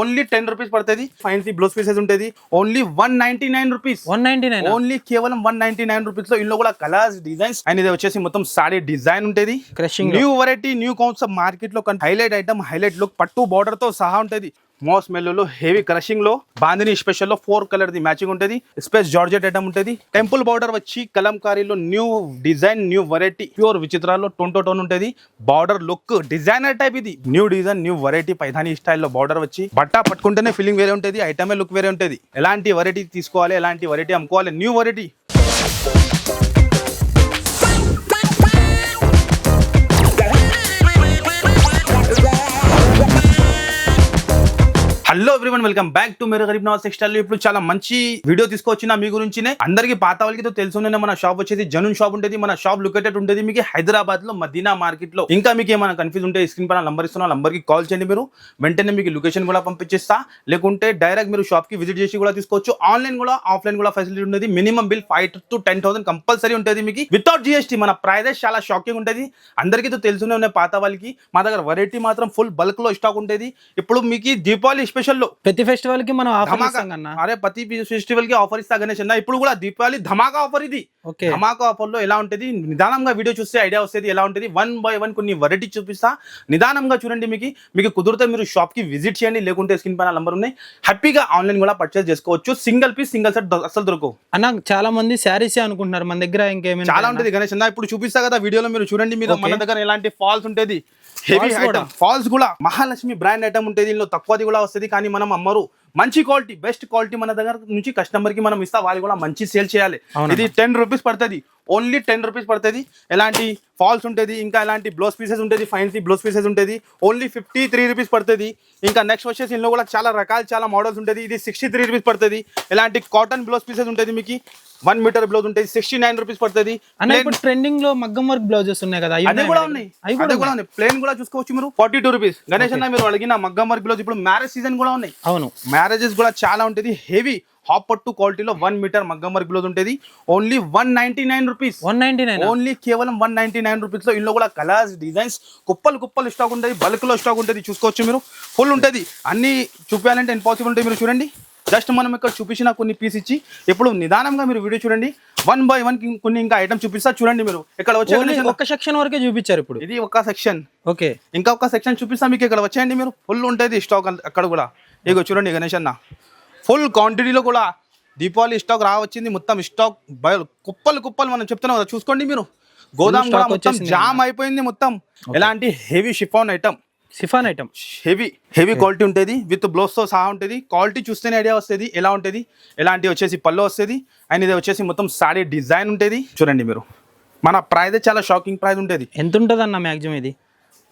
Only ten rupees పడుతుంది. Fancy blouse pieces ఉంటుంది. Only one ninety nine rupees one ninety nine only కేవలం one ninety nine రూపీస్లో ఇందులో కూడా కలర్స్ డిజైన్స్ అండ్ ఇది వచ్చేసి మొత్తం సారీ డిజైన్ ఉంటుంది. Crushing లో. న్యూ వెరైటీ న్యూ కాన్సెప్ట్ మార్కెట్లో హైలైట్ ఐటమ్ హైలైట్ లుక్ పట్టు బార్డర్తో సహా ఉంటుంది. మోస్ మెల్లో హెవీ క్రషింగ్లో బాందిని స్పెషల్లో ఫోర్ కలర్ ది మ్యాచింగ్ ఉంటుంది. స్పేస్ జార్జెట్ ఐటమ్ ఉంటుంది. టెంపుల్ బార్డర్ వచ్చి కలంకారీలో new design new variety pure విచిత్రాల్లో టొంటో tone ఉంటుంది. బార్డర్ లుక్ డిజైనర్ టైప్ ఇది. New design new variety Paithani స్టైల్లో బార్డర్ వచ్చి బట్టా పట్టుకుంటేనే ఫీలింగ్ వేరే ఉంటుంది ఐటమే లుక్ వేరే ఉంటుంది. ఎలాంటి వెరైటీ తీసుకోవాలి ఎలాంటి వెరైటీ అమ్ముకోవాలి new variety hello everyone welcome back to మీరు గరీబ్ నవాజ్ టెక్స్టైల్ ఇప్పుడు చాలా మంచి వీడియో తీసుకొచ్చిన మీ గురించినే అందరికి పాత వాళ్ళకి తెలుసుకునే తెలుసునే మన షాప్ వచ్చేది జనూన్ షాప్ ఉంటుంది మన షాప్ లొకేటెడ్ ఉంటుంది మీకు హైదరాబాద్లో మదీనా మార్కెట్లో ఇంకా మీకు ఏమైనా కన్ఫ్యూజ్ ఉంటే స్క్రీన్ పైన నంబర్ ఇస్తున్నా నంబర్కి కాల్ చేయండి మీరు. వెంటనే మీకు లొకేషన్ కూడా పంపించేస్తా. లేకుంటే డైరెక్ట్ మీరు షాప్కి విజిట్ చేసి కూడా తీసుకోవచ్చు. ఆన్లైన్ కూడా ఆఫ్లైన్ కూడా ఫెసిలిటీ ఉంటుంది minimum bill five to ten thousand compulsory ఉంటుంది మీకు. వితౌట్ జిఎస్టీ మన ప్రైజెస్ చాలా షాకింగ్ ఉంటుంది అందరికీ తెలుసునే ఉన్నాయి పాత వాళ్ళకి. మా దగ్గర వెరైటీ మాత్రం ఫుల్ బల్క్లో స్టాక్ ఉంటుంది ఇప్పుడు మీకు దీపావళి స్పెషల్ లో ప్రతి ఫెస్టివల్కి మనం ఆఫర్ ఇస్తాం అరే ప్రతి ఫెస్టివల్కి ఆఫర్ ఇస్తా గణేష్ అన్న. ఇప్పుడు కూడా దీపావళి ధమాకా ఆఫర్ ఇది. ఓకే. ధమాకా ఆఫర్లో ఎలా ఉంటుంది? నిదానంగా వీడియో చూస్తే ఐడియా వస్తుంది. ఎలా ఉంటుంది? వన్ బై వన్ కొన్ని వెరైటీ చూపిస్తా. నిదానంగా చూడండి మీకు. మీకు కుదిరితే మీరు షాప్కి విజిట్ చేయండి. లేకుంటే స్క్రీన్ పైన నంబర్ ఉన్నాయి. హ్యాపీగా ఆన్లైన్ కూడా పర్చేస్ చేసుకోవచ్చు. సింగిల్ పీస్ సింగిల్ సెట్ అసలు దొరకవు. అన్న చాలా మంది శారీసే అనుకుంటున్నారు మన దగ్గర ఇంకేమైనా చాలా ఉంటుంది గణేష్ అన్న. ఇప్పుడు చూపిస్తా కదా వీడియోలో మీరు చూడండి. మీరు మన. దగ్గర ఎలాంటి ఫాల్స్ ఉంటుంది? హెవీ. ఐటమ్ ఫాల్స్ కూడా. మహాలక్ష్మి బ్రాండ్ ఐటమ్ ఉంటుంది దీనిలో తక్కువది కూడా వస్తుంది. కానీ మనం అమ్మరు. మంచి క్వాలిటీ బెస్ట్ క్వాలిటీ మన దగ్గర నుంచి కస్టమర్కి మనం ఇస్తా వాళ్ళు కూడా మంచి సేల్ చేయాలి. ఇది టెన్ రూపీస్ పడుతుంది. ఓన్లీ టెన్ రూపీస్ పడుతుంది. ఎలాంటి ఫాల్స్ ఉంటుంది ఇంకా ఎలాంటి బ్లౌజ్ పీసెస్ ఉంటుంది ఫైన్సీ బ్లౌజ్ పీసెస్ ఉంటుంది ఓన్లీ ఫిఫ్టీ త్రీ రూపీస్ పడుతుంది. ఇంకా నెక్స్ట్ వచ్చేసి ఇందులో కూడా చాలా రకాలు చాలా మోడల్స్ ఉంటుంది. ఇది సిక్స్టీ త్రీ రూపీస్ పడుతుంది. ఎలాంటి కాటన్ బ్లౌజ్ పీసెస్ ఉంటుంది మీకు. వన్ మీటర్ బ్లౌజ్ ఉంటుంది సిక్స్టీ నైన్ రూపీస్ పడుతుంది. ఇప్పుడు ట్రెండింగ్లో మగ్గం వర్క్ బ్లౌజెస్ ఉన్నాయి కదా అవి కూడా ఉన్నాయి? అవి కూడా ఉన్నాయి. ప్లేన్ కూడా చూసుకోవచ్చు మీరు. Forty two rupees. గణేష్ అన్న మీరు అడిగిన మగ్గం వర్క్ బ్లౌజ్ ఇప్పుడు మ్యారేజ్ సీజన్ కూడా ఉన్నాయి. అవును. మ్యారేజెస్ కూడా చాలా ఉంటుంది. హెవీ హాప్ పట్టు క్వాలిటీలో వన్ మీటర్ మగ్గం బ్లౌజ్ ఉంటుంది. Only one ninety nine rupees one ninety nine only కేవలం వన్ నైన్టీ నైన్ రూపీస్లో ఇందులో కూడా కలర్స్ డిజైన్స్ కుప్పలు కుప్పలు స్టాక్ ఉంటుంది బల్క్లో స్టాక్ ఉంటుంది చూసుకోవచ్చు మీరు. ఫుల్ ఉంటుంది. అన్ని చూపించాలంటే ఇంపాసిబుల్ ఉంటుంది మీరు చూడండి. జస్ట్ మనం ఇక్కడ చూపించిన కొన్ని పీస్ ఇచ్చి ఇప్పుడు నిదానంగా మీరు వీడియో చూడండి. వన్ బై వన్ కొన్ని ఇంకా ఐటమ్ చూపిస్తా చూడండి మీరు. ఇక్కడ వచ్చే ఒక్క సెక్షన్ వరకే చూపించారు ఇప్పుడు. ఇది ఒక సెక్షన్ ఓకే. ఇంకా ఒక సెక్షన్ చూపిస్తా మీకు ఇక్కడ వచ్చేయండి మీరు? ఫుల్ ఉంటుంది స్టాక్ అక్కడ కూడా. ఇగో చూడండి గణేష్ అన్న. ఫుల్ క్వాంటిటీలో కూడా దీపావళి స్టాక్ రావచ్చింది. మొత్తం స్టాక్ కుప్పలు కుప్పలు మనం చెప్తున్నాం కదా. చూసుకోండి మీరు. గోదాం కూడా మొత్తం జామ్ అయిపోయింది మొత్తం. ఎలాంటి heavy chiffon item chiffon item heavy heavy quality ఉంటుంది. విత్ బ్లౌస్తో సహా ఉంటుంది. క్వాలిటీ చూస్తేనే ఐడియా వస్తుంది. ఎలా ఉంటుంది? ఎలాంటి వచ్చేసి పళ్ళు వస్తుంది. అండ్ ఇది వచ్చేసి మొత్తం సాడీ డిజైన్ ఉంటుంది. చూడండి మీరు. మన ప్రైస్ చాలా షాకింగ్ ప్రైస్ ఉంటుంది. ఎంత ఉంటుంది అన్న మ్యాక్సిమం ఇది?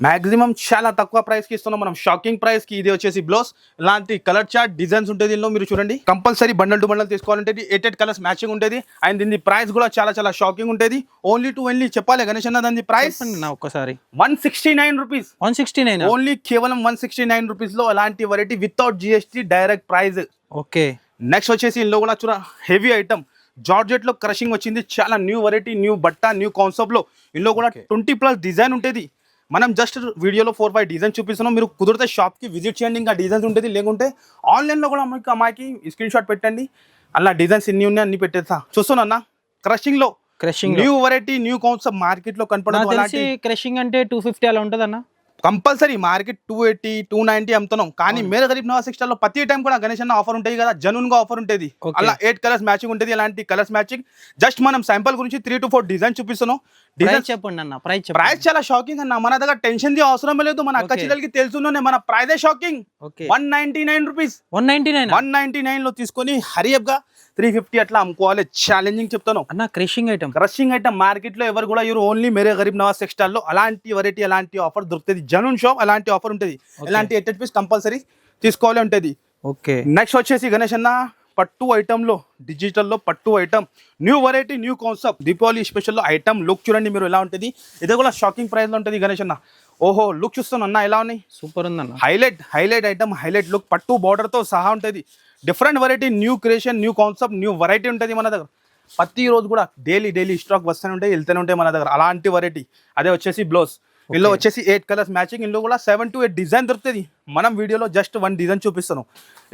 మాక్సిమం చాలా తక్కువ ప్రైస్కి ఇస్తున్నాం మనం. షాకింగ్ ప్రైస్కి ఇది వచ్చేసి బ్లౌజ్ ఇలాంటి కలర్ చార్ట్ డిజైన్స్ ఉంటుంది దీనిలో మీరు చూడండి. కంపల్సరీ బండల్ టు బండల్ తీసుకోవాలంటే ఎయిట్ ఎయిట్ కలర్స్ మ్యాచింగ్ ఉంటుంది అండ్ దీని ప్రైస్ కూడా చాలా చాలా షాకింగ్ ఉంటుంది ఓన్లీ టు ఓన్లీ చెప్పాలి గణేష్ అన్న దాని ప్రైస్ ఒక్కసారి. One sixty nine rupees one sixty nine only కేవలం వన్ సిక్స్టీ నైన్ రూపీస్లో అలాంటి variety without GST direct price okay. Next వచ్చేసి ఇందులో కూడా చూడ హెవీ ఐటమ్ జార్జెట్లో క్రషింగ్ వచ్చింది. చాలా న్యూ వెరైటీ న్యూ బట్ట న్యూ కాన్సెప్ట్లో. ఇందులో కూడా ట్వంటీ ప్లస్ డిజైన్ ఉంటుంది మనం జస్ట్ వీడియోలో ఫోర్ ఫైవ్ డిజైన్ చూపిస్తున్నాం. మీరు కుదిరితే షాప్కి విజిట్ చేయండి. ఇంకా డిజైన్స్ ఉంటుంది లేకుంటే ఆన్లైన్లో కూడా మీకు అమ్మాయికి స్క్రీన్ షాట్ పెట్టండి. అలా డిజైన్స్ ఎన్ని ఉన్నాయి అన్ని పెట్టేస్తా. చూస్తున్నా క్రషింగ్లో. Crushing new variety new concept మార్కెట్లో నాకు కనపడదు క్రషింగ్ అంటే టూ ఫిఫ్టీ అలా ఉంటుంది అన్న. Compulsory market two eighty two ninety అమ్ముతున్నాం. కానీ మేర గరీబ్ నవాజ్ సిక్స్టర్లో ప్రతి టైం కూడా గణేష్ అన్న ఆఫర్ ఉంటుంది కదా. జనూన్గా ఆఫర్ ఉంటుంది. అలా ఎయిట్ కలర్స్ మ్యాచింగ్ ఉంటుంది అలాంటి కలర్స్ మ్యాచింగ్ జస్ట్ మనం శాంపుల్ గురించి త్రీ టు ఫోర్ డిజైన్ చూపిస్తున్నాం. డిజైన్ చెప్పండి అన్న ప్రైస్ ప్రైస్ చాలా షాకింగ్ అన్న. మన దగ్గర టెన్షన్ ది అవసరం లేదు. మన అక్క. చెల్లెలకి తెలుసునే మన price shocking one ninety nine rupees one ninety nine one ninety నైన్లో తీసుకొని హరియప్గా త్రీ ఫిఫ్టీ అట్లా అమ్ముకోవాలి. ఛాలెంజింగ్ చెప్తాను. అన్న క్రషింగ్ ఐటమ్ క్రషింగ్ ఐటమ్ మార్కెట్లో ఎవరు కూడా ఎవరు ఓన్లీ మేరే గరీబ్ నవాజ్ టెక్స్టైల్లో అలాంటి వెరైటీ అలాంటి ఆఫర్ దొరుకుతుంది. జనూన్ షాప్ అలాంటి ఆఫర్ ఉంటుంది. ఇలాంటి ఎయిట్ ఎయిట్ పీస్ కంపల్సరీ తీసుకోవాలి ఉంటుంది ఓకే నెక్స్ట్ వచ్చేసి గణేష్ అన్న. పట్టు ఐటమ్లో డిజిటల్లో పట్టు item new variety new concept Deepavali స్పెషల్లో item look చూడండి మీరు ఎలా ఉంటుంది. ఇది కూడా షాకింగ్ ప్రైస్లో ఉంటుంది గణేష్ అన్న. ఓహో లుక్ చూస్తాను అన్న ఎలా ఉన్నాయి? సూపర్ ఉందన్న highlight highlight item highlight look పట్టు border తో సహా ఉంటుంది. Different variety new creation new concept new variety ఉంటుంది మన దగ్గర. ప్రతి రోజు కూడా డైలీ డైలీ స్టాక్ వస్తూనే ఉంటాయి వెళ్తూనే ఉంటాయి మన దగ్గర. అలాంటి వెరైటీ అదే వచ్చేసి బ్లౌజ్ ఇందులో వచ్చేసి ఎయిట్ కలర్స్ మ్యాచింగ్ ఇందులో కూడా సెవెన్ టు ఎయిట్ డిజైన్ దొరుకుతుంది మనం వీడియోలో జస్ట్ వన్ డిజైన్ చూపిస్తున్నాం.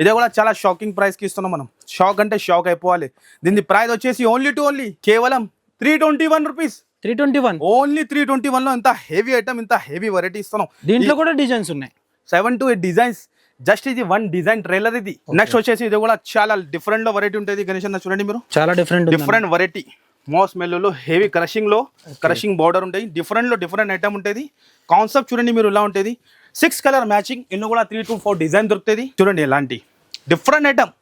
ఇదే కూడా చాలా షాకింగ్ ప్రైస్కి ఇస్తున్నాం మనం. షాక్ అంటే షాక్ అయిపోవాలి. దీని ప్రైస్ వచ్చేసి ఓన్లీ టు ఓన్లీ కేవలం three twenty one rupees three twenty one only three twenty వన్లో ఇంత హెవీ ఐటమ్ ఇంత హెవీ వెరైటీ ఇస్తున్నాం. దీంట్లో కూడా డిజైన్స్ ఉన్నాయి. Seven to eight designs just ఇది వన్ డిజైన్ ట్రైలర్ ఇది. నెక్స్ట్ వచ్చేసి ఇది కూడా చాలా డిఫరెంట్లో వెరైటీ ఉంటుంది. గణేష్ చూడండి మీరు. చాలా డిఫరెంట్ డిఫరెంట్ వెరైటీ మోస్ మెల్లో హెవీ క్రషింగ్లో క్రషింగ్ బార్డర్ ఉంటాయి. డిఫరెంట్లో డిఫరెంట్ ఐటమ్ ఉంటుంది. కాన్సెప్ట్ చూడండి మీరు ఇలా ఉంటుంది. సిక్స్ కలర్ మ్యాచింగ్ ఇನ್ನು కూడా త్రీ టు ఫోర్ డిజైన్ దొరుకుతుంది. చూడండి ఎలాంటి. డిఫరెంట్ ఐటమ్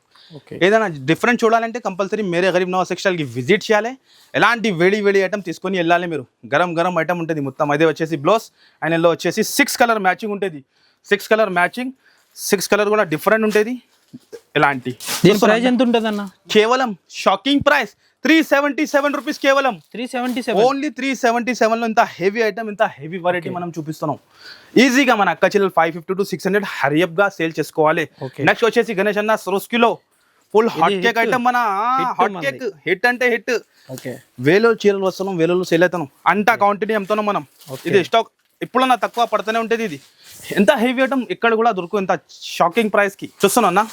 ఏదైనా డిఫరెంట్ చూడాలంటే కంపల్సరీ మేరే గరీబ్ నవాజ్ సెక్షన్కి విజిట్ చేయాలి. ఎలాంటి వేడి వేడి ఐటమ్ తీసుకొని వెళ్ళాలి మీరు. గరం గరం ఐటమ్ ఉంటుంది మొత్తం. అదే వచ్చేసి బ్లౌజ్ అండ్ ఇందులో వచ్చేసి సిక్స్ కలర్ మ్యాచింగ్ ఉంటుంది. Six colour matching six colour కూడా డిఫరెంట్ ఉంటుంది. ఎలాంటి? దీని ప్రైస్ ఎంత ఉంటుంది అన్న కేవలం shocking price three seventy seven rupees కేవలం. Three seventy seven only three seventy సెవెన్లో ఇంత హెవీ ఐటమ్ ఇంత హెవీ వెరైటీ మనం చూపిస్తున్నాం. ఈజీగా మన అక్క చెల్లెలు five fifty to six hundred హరియప్గా sale చేసుకోవాలి. నెక్స్ట్ వచ్చేసి గణేష్ అన్న సరోస్కిలో ఫుల్ హాట్ కేక్. ఐటమ్ మన హాట్. కేక్ హిట్ అంటే హిట్ వేలో చీరలు వస్తున్నాం వేలలో సేల్ అవుతాం అంత క్వాంటిటీ అమ్ముతున్నాం మనం. ఇది స్టాక్ ఇప్పుడన్నా తక్కువ పడుతూనే ఉంటుంది ఇది. ఎంత హెవీ ఐటమ్ ఇక్కడ కూడా దొరుకు ఎంత షాకింగ్ ప్రైస్కి. చూస్తున్నా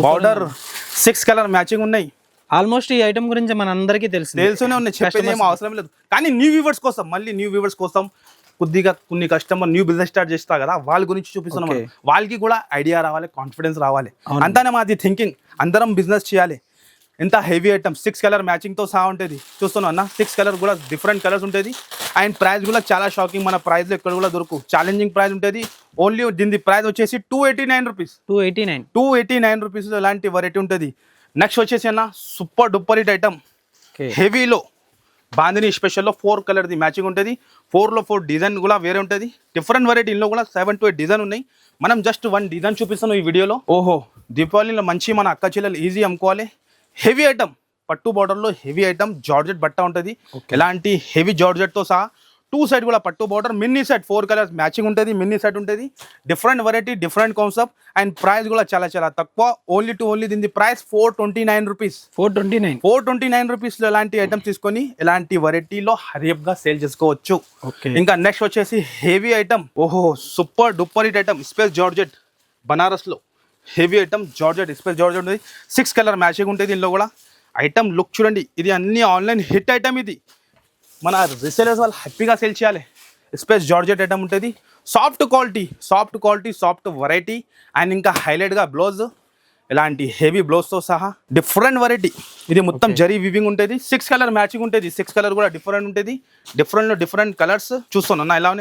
బార్డర్ సిక్స్ కలర్ మ్యాచింగ్ ఉన్నాయి. ఆల్మోస్ట్ ఈ ఐటమ్ గురించి మన అందరికీ తెలుసు. తెలుసునే ఉన్నాయి. చెప్పేది ఏం అవసరం లేదు. కానీ న్యూ వ్యూవర్స్ కోసం మళ్ళీ న్యూ వ్యూవర్స్ కోసం కొద్దిగా కొన్ని కస్టమర్ న్యూ బిజినెస్ స్టార్ట్ చేస్తా కదా వాళ్ళ గురించి చూపిస్తున్నాం. వాళ్ళకి కూడా ఐడియా రావాలి కాన్ఫిడెన్స్ రావాలి. అంతానే మాది థింకింగ్ అందరం బిజినెస్ చేయాలి. ఎంత హెవీ ఐటమ్ సిక్స్ కలర్ మ్యాచింగ్తో సహా ఉంటుంది. చూస్తున్నాం అన్న? సిక్స్ కలర్ కూడా డిఫరెంట్ కలర్స్ ఉంటుంది. అండ్ ప్రైస్ కూడా చాలా షాకింగ్ మన ప్రైస్లో ఇక్కడ కూడా దొరుకు ఛాలెంజింగ్ ప్రైస్ ఉంటుంది. ఓన్లీ దీని ప్రైస్ వచ్చేసి two eighty nine rupees two eighty nine two eighty nine rupees ఇలాంటి వెరైటీ ఉంటుంది? నెక్స్ట్ వచ్చేసి అన్న సూపర్ డూపర్ హిట్ ఐటమ్ హెవీలో బాందిని స్పెషల్లో ఫోర్ కలర్ది మ్యాచింగ్ ఉంటుంది. ఫోర్లో ఫోర్ డిజైన్ కూడా వేరే ఉంటుంది. డిఫరెంట్ వెరైటీ ఇందులో కూడా సెవెన్ టు ఎయిట్ డిజైన్ ఉన్నాయి. మనం జస్ట్ వన్ డిజైన్ చూపిస్తాను ఈ వీడియోలో ఓహో. దీపావళిలో మంచి మన అక్క చెల్లెలు ఈజీ అమ్ముకోవాలి. Heavy item. పట్టు బార్డర్లో హెవీ ఐటమ్ జార్జెట్ బట్ట ఉంటుంది. ఎలాంటి హెవీ జార్జెట్తో సహా టూ సైడ్ కూడా పట్టు border mini set four colours matching ఉంటుంది మిన్నీ సెట్ ఉంటుంది. Different variety different concept and price కూడా చాలా చాలా తక్కువ. ఓన్లీ టు ఓన్లీ దీని price four twenty nine rupees. Four twenty nine. Four twenty nine రూపీస్లో ఎలాంటి ఐటమ్స్ తీసుకొని ఎలాంటి వెరైటీలో హరియప్గా సేల్ చేసుకోవచ్చు. ఇంకా నెక్స్ట్ వచ్చేసి హెవీ ఐటమ్. ఓహో super duper hit item space georgette బనారస్లో. Heavy item georgette space georgette ఉంటుంది సిక్స్ కలర్ మ్యాచింగ్ ఉంటుంది దీనిలో కూడా. ఐటమ్ లుక్ చూడండి ఇది అన్ని ఆన్లైన్ హిట్ ఐటమ్ ఇది. మన రిసేలర్స్ వాళ్ళు హ్యాపీగా సేల్ చేయాలి. స్పేస్ జార్జెట్ ఐటమ్ ఉంటుంది. Soft quality soft quality soft variety and ఇంకా హైలైట్గా బ్లౌజ్. ఇలాంటి హెవీ బ్లౌజ్తో సహా డిఫరెంట్ వెరైటీ ఇది మొత్తం జరీ వివింగ్ ఉంటుంది సిక్స్ కలర్ మ్యాచింగ్ ఉంటుంది సిక్స్ కలర్ కూడా డిఫరెంట్ ఉంటుంది డిఫరెంట్ డిఫరెంట్ కలర్స్ చూస్తున్నాను ఇలా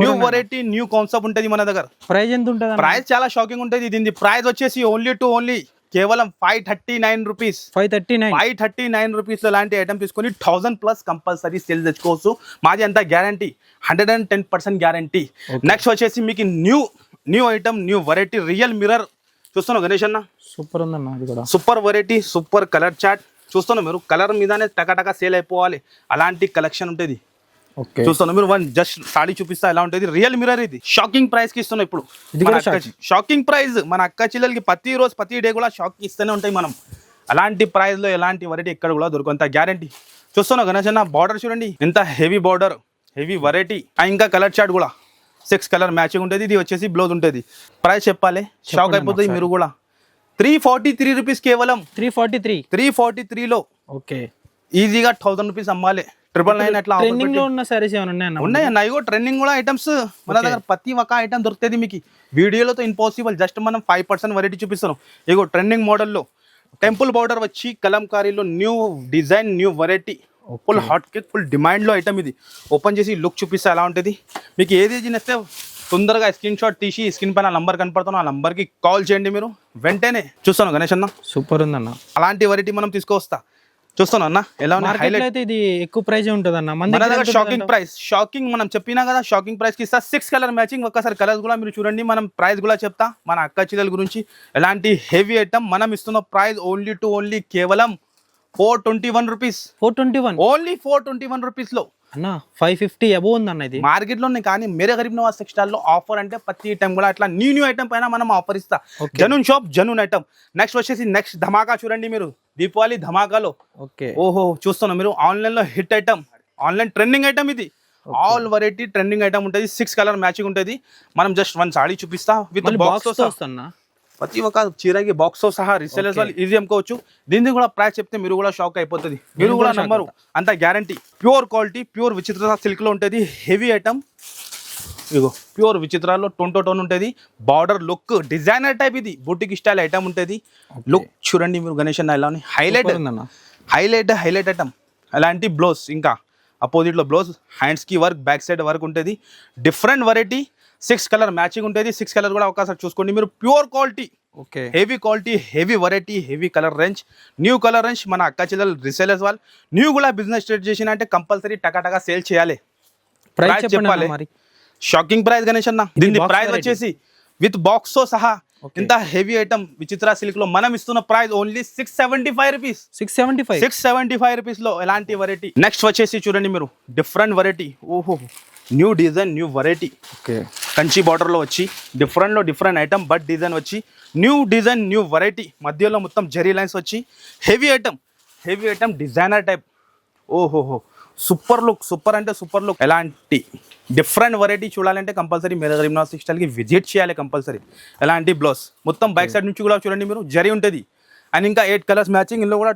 న్యూ. వెరైటీ న్యూ కాన్సెప్ట్ ఉంటుంది మన దగ్గర. ప్రైస్ ఎంత ఉంటుంది ప్రైస్ చాలా షాకింగ్ ఉంటుంది. దీని ప్రైస్ వచ్చేసి ఓన్లీ టు ఓన్లీ కేవలం five thirty nine rupees five thirty nine five thirty nine rupees లాంటి ఐటమ్ తీసుకొని థౌసండ్ ప్లస్ కంపల్సరీ సేల్ తెచ్చుకోవచ్చు. మాది అంత guarantee hundred and ten percent guarantee next వచ్చేసి మీకు new new item new variety real mirror చూస్తున్నావు గణేష్ అన్న? సూపర్ ఉందన్న అది కూడా. Super variety super colour chart చూస్తున్నాం మీరు? కలర్ మీదనే టకాటకా సేల్ అయిపోవాలి. అలాంటి కలెక్షన్ ఉంటుంది. చూస్తాను మీరు? వన్ జస్ట్ సాడీ చూపిస్తా ఎలా ఉంటుంది. రియల్ మిర్రర్ ఇది. షాకింగ్ ప్రైస్కి ఇస్తున్నాం ఇప్పుడు. షాకింగ్ ప్రైస్ మన అక్క చెల్లెలకి ప్రతి రోజు ప్రతి డే కూడా షాక్ ఇస్తూనే ఉంటాయి మనం. అలాంటి ప్రైస్లో ఎలాంటి వెరైటీ ఎక్కడ కూడా దొరకంత గ్యారంటీ చూస్తున్నావు గణేష్ అన్న? బార్డర్ చూడండి. ఎంత హెవీ బార్డర్ హెవీ వెరైటీ ఇంకా కలర్ చార్ట్ కూడా. సిక్స్ కలర్ మ్యాచింగ్ ఉంటుంది ఇది వచ్చేసి బ్లౌజ్ ఉంటుంది. ప్రైస్ చెప్పాలి. షాక్ అయిపోతుంది. మీరు కూడా. త్రీ ఫార్టీ త్రీ రూపీస్ కేవలం. Three forty three three forty త్రీలో ఓకే ఈజీగా థౌసండ్ రూపీస్ అమ్మాలి. ట్రిపుల్ నైన్ అట్లా ట్రెండింగ్లో ఉన్న సారీస్ ఏమైనా ఉన్నాయి అన్న? ఇగో ట్రెండింగ్ కూడా ఐటమ్స్ మన దగ్గర ప్రతి ఒక్క ఐటమ్ దొరుకుతుంది మీకు. వీడియోలో ఇంపాసిబుల్ జస్ట్ మనం ఫైవ్ పర్సెంట్ వెరైటీ చూపిస్తున్నాం. ఇగో ట్రెండింగ్ మోడల్లో టెంపుల్ బార్డర్ వచ్చి కలంకారీలో new design new variety full hot cake full డిమాండ్లో item ఇది. ఓపెన్ చేసి లుక్ చూపిస్తే ఎలా ఉంటుంది? మీకు ఏది నచ్చితే తొందరగా స్క్రీన్ షాట్ తీసి స్క్రీన్ పైన నంబర్ కనపడుతున్న ఆ నంబర్కి కాల్ చేయండి మీరు. వెంటనే చూస్తాను గణేష్ అన్న. సూపర్ ఉందన్న. అలాంటి వెరైటీ మనం తీసుకొస్తా చూస్తాను అన్న. ఎలా ఉన్నాయి హైలైట్ ఇది ఎక్కువ ప్రైజ్ ఉంటుంది అన్న మన దగ్గర షాకింగ్? ప్రైస్ షాకింగ్ మనం చెప్పినా కదా షాకింగ్ ప్రైస్కి ఇస్తా. సిక్స్ కలర్ మ్యాచింగ్ ఒక్కసారి కలర్స్ కూడా మీరు చూడండి. మనం ప్రైస్ కూడా చెప్తా. మన అక్క చెల్లెల గురించి ఎలాంటి హెవీ ఐటమ్ మనం ఇస్తున్న ప్రైస్ ఓన్లీ టు ఓన్లీ కేవలం four twenty one rupees. Four twenty one? Only four twenty one రూపీస్లో. అన్న ఫైవ్ ఫిఫ్టీ అబో ఉందన్న ఇది. మార్కెట్లో కానీ మేరే గరీబ్ నవాజ్ టెక్స్టైల్లో ఆఫర్ అంటే ప్రతి ఐటమ్ కూడా అట్లా న్యూ న్యూ ఐటమ్ పైన మనం ఆఫర్ ఇస్తా. Junoon shop Junoon item next వచ్చేసి నెక్స్ట్ ధమాకా చూడండి మీరు. దీపావళి ధమాకాలో. ఓకే. ఓహో చూస్తున్నాం మీరు. ఆన్లైన్లో hit item online trending item ఇది. ఆల్ వెరైటీ ట్రెండింగ్ ఐటమ్ ఉంటుంది. సిక్స్ కలర్ మ్యాచింగ్ ఉంటుంది. మనం జస్ట్ వన్ సాడీ చూపిస్తా. విత్ బాక్స్ బాక్స్తో వస్తున్నా ప్రతి ఒక్క చీరకి బాక్స్తో సహా రిసేలర్స్ వాళ్ళు ఈజీ అమ్ముకోవచ్చు దీనికి కూడా ప్రైస్ చెప్తే మీరు కూడా షాక్ అయిపోతుంది. మీరు కూడా నమ్మరు. అంత guarantee pure quality pure Vichitra సిల్క్లో ఉంటుంది. హెవీ ఐటమ్ ఇగో ప్యూర్ విచిత్రాల్లో టొంటో టోన్ ఉంటుంది. బార్డర్ లుక్ డిజైనర్ టైప్ ఇది. బుటిక్ స్టైల్ ఐటమ్ ఉంటుంది. లుక్ చూడండి మీరు గణేష్ అన్న ఎలా హైలైట్ హైలైట్ హైలైట్ ఐటమ్ అలాంటి బ్లౌజ్ ఇంకా. అపోజిట్లో బ్లౌజ్ హ్యాండ్స్కి వర్క్ బ్యాక్ సైడ్ వర్క్ ఉంటుంది. Different variety six colour matching ఉంటుంది సిక్స్ కలర్ కూడా ఒకసారి చూసుకోండి. మీరు pure quality okay. Heavy quality heavy variety heavy colour range new colour range మన అక్క చెల్లెలు రిసేలర్స్ వాళ్ళు. న్యూ కూడా బిజినెస్ స్టార్ట్ చేసిన అంటే కంపల్సరీ టకా టకా సేల్ చేయాలి. ప్రైస్ చెప్పాలి. మరి. షాకింగ్ ప్రైస్ గణేష్ అన్న. దీని ప్రైస్. వచ్చేసి విత్ బాక్స్తో సహా. ఇంత హెవీ ఐటమ్ విచిత్ర సిల్క్లో మనం ఇస్తున్న price only six seventy five rupees six seventy five six seventy five రూపీస్లో ఎలాంటి వెరైటీ నెక్స్ట్ వచ్చేసి చూడండి మీరు. డిఫరెంట్ వెరైటీ ఓహో. New design new variety okay. Kanchi border లో వచ్చి different లో డిఫరెంట్ ఐటమ్ బట్ డిజైన్ వచ్చి న్యూ డిజైన్ న్యూ వెరైటీ మధ్యలో మొత్తం జరీ లైన్స్ వచ్చి heavy item heavy item designer type ఓహోహో. సూపర్ లుక్ సూపర్ అంటే సూపర్ లుక్ ఎలాంటి డిఫరెంట్ వెరైటీ చూడాలంటే కంపల్సరీ మీరు జిమ్నాస్టిక్ స్టైల్కి విజిట్ చేయాలి కంపల్సరీ ఎలాంటి బ్లౌజ్ మొత్తం బైక్ సైడ్ నుంచి కూడా చూడండి మీరు జరీ ఉంటుంది. అండ్ ఇంకా ఎయిట్ కలర్స్ మ్యాచింగ్ ఇందులో కూడా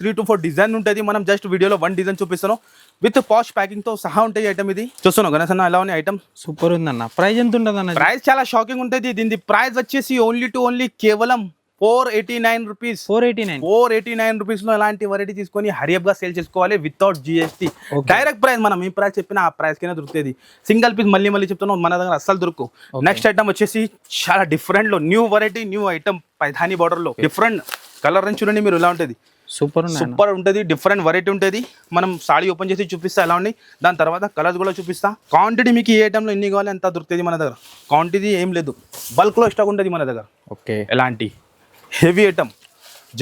త్రీ టు ఫోర్ డిజైన్ ఉంటుంది. మనం జస్ట్ వీడియోలో వన్ డిజైన్ చూపిస్తున్నాం. విత్ పాష్ ప్యాకింగ్తో సహా ఉంటాయి ఐటమ్ ఇది. చూస్తున్నాం గణేష్ అన్న ఎలా ఉన్నాయి ఐటమ్ సూపర్ ఉందన్న ప్రైస్ ఎంత ఉంటుంది అన్న? ప్రైస్ చాలా షాకింగ్ ఉంటుంది. దీని ప్రైస్ వచ్చేసి ఓన్లీ టు ఓన్లీ కేవలం four eighty nine rupees four eighty nine four eighty nine రూపీస్లో ఎలాంటి వెరైటీ తీసుకొని హరియప్గా సేల్ చేసుకోవాలి వితౌట్ జిఎస్టీ. డైరెక్ట్ ప్రైస్ మనం ఈ ప్రైస్ చెప్పినా ఆ ప్రైస్ కింద దొరుకుతుంది. సింగిల్ పీస్ మళ్ళీ మళ్ళీ చెప్తున్నాం మన దగ్గర అస్సలు దొరుకు. నెక్స్ట్ ఐటమ్ వచ్చేసి చాలా డిఫరెంట్లో new variety new item Paithani బార్డర్లో. డిఫరెంట్ కలర్ అని చూడండి మీరు ఎలా ఉంటుంది? సూపర్ సూపర్ ఉంటుంది డిఫరెంట్ వెరైటీ ఉంటుంది. మనం సాడీ ఓపెన్ చేసి చూపిస్తా ఎలా ఉంది దాని తర్వాత కలర్స్ కూడా చూపిస్తా. క్వాంటిటీ మీకు ఏ ఐటమ్లో ఎన్ని కావాలి అంత దొరుకుతుంది మన దగ్గర. క్వాంటిటీ ఏం లేదు. బల్క్లో స్టాక్ ఉంటుంది మన దగ్గర. ఓకే. ఎలాంటి? Heavy item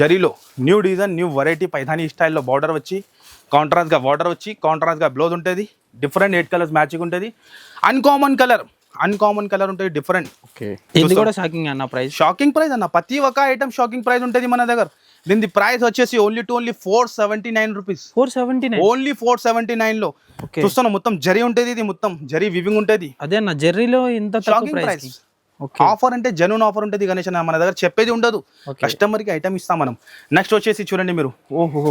జరీలో new design new variety Paithani స్టైల్లో బార్డర్ వచ్చి కాంట్రాస్ట్గా బార్డర్ వచ్చి కాంట్రాస్ట్గా బ్లౌజ్ ఉంటుంది. డిఫరెంట్ ఎయిట్ కలర్స్ మ్యాచింగ్ ఉంటుంది. అన్కామన్ కలర్ అన్కామన్ కలర్ ఉంటుంది డిఫరెంట్ ఓకే. ఇది కూడా షాకింగ్ అన్న ప్రైస్ షాకింగ్ ప్రైస్ అన్న. ప్రతి ఒక్క ఐటమ్ షాకింగ్ ప్రైస్ ఉంటుంది మన దగ్గర. దీని ప్రైస్ వచ్చేసి only to only four seventy nine rupees four seventy nine only four seventy నైన్లో. చూస్తాను మొత్తం జరీ ఉంటుంది ఇది మొత్తం. జరీ వివింగ్ ఉంటుంది. అదే అన్న జెర్రీలో ఇంత షాకింగ్ ప్రైస్ ఆఫర్ అంటే జెన్యున్ ఆఫర్ ఉంటుంది గణేష్ మన దగ్గర చెప్పేది ఉండదు. కస్టమర్కి ఐటమ్ ఇస్తాం మనం. నెక్స్ట్ వచ్చేసి చూడండి మీరు. ఓహో.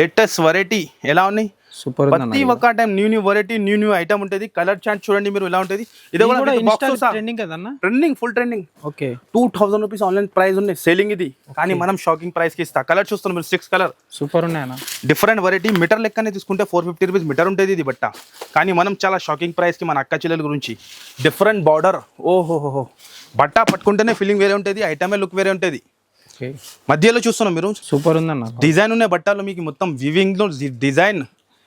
లేటెస్ట్ వెరైటీ ఎలా ఉన్నాయి? సూపర్ ప్రతి ఒక్క time new new variety new new item ఉంటుంది. కలర్ చార్ట్ చూడండి మీరు ఎలా ఉంటుంది. ఇది కూడా ట్రెండింగ్ కదన్న trending full trending okay two thousand rupees online price ఉన్నాయి సేలింగ్ ఇది. కానీ మనం షాకింగ్ ప్రైస్కి ఇస్తా. కలర్ చూస్తున్నాం మీరు సిక్స్ కలర్ సూపర్ ఉన్నాయన్న డిఫరెంట్ వెరైటీ మీటర్ లెక్కనే తీసుకుంటే ఫోర్ ఫిఫ్టీ రూపీస్ మీటర్ ఉంటుంది ఇది బట్ట. కానీ మనం చాలా షాకింగ్ ప్రైస్కి మన అక్క చెల్లెల గురించి. డిఫరెంట్ బార్డర్ ఓహోహో బట్ట పట్టుకుంటేనే ఫీలింగ్ వేరే ఉంటుంది ఐటమే లుక్ వేరే ఉంటుంది. మధ్యలో చూస్తున్నాం మీరు. సూపర్ ఉందన్న. డిజైన్ ఉన్న బట్టలు మీకు మొత్తం వివింగ్లో డిజైన్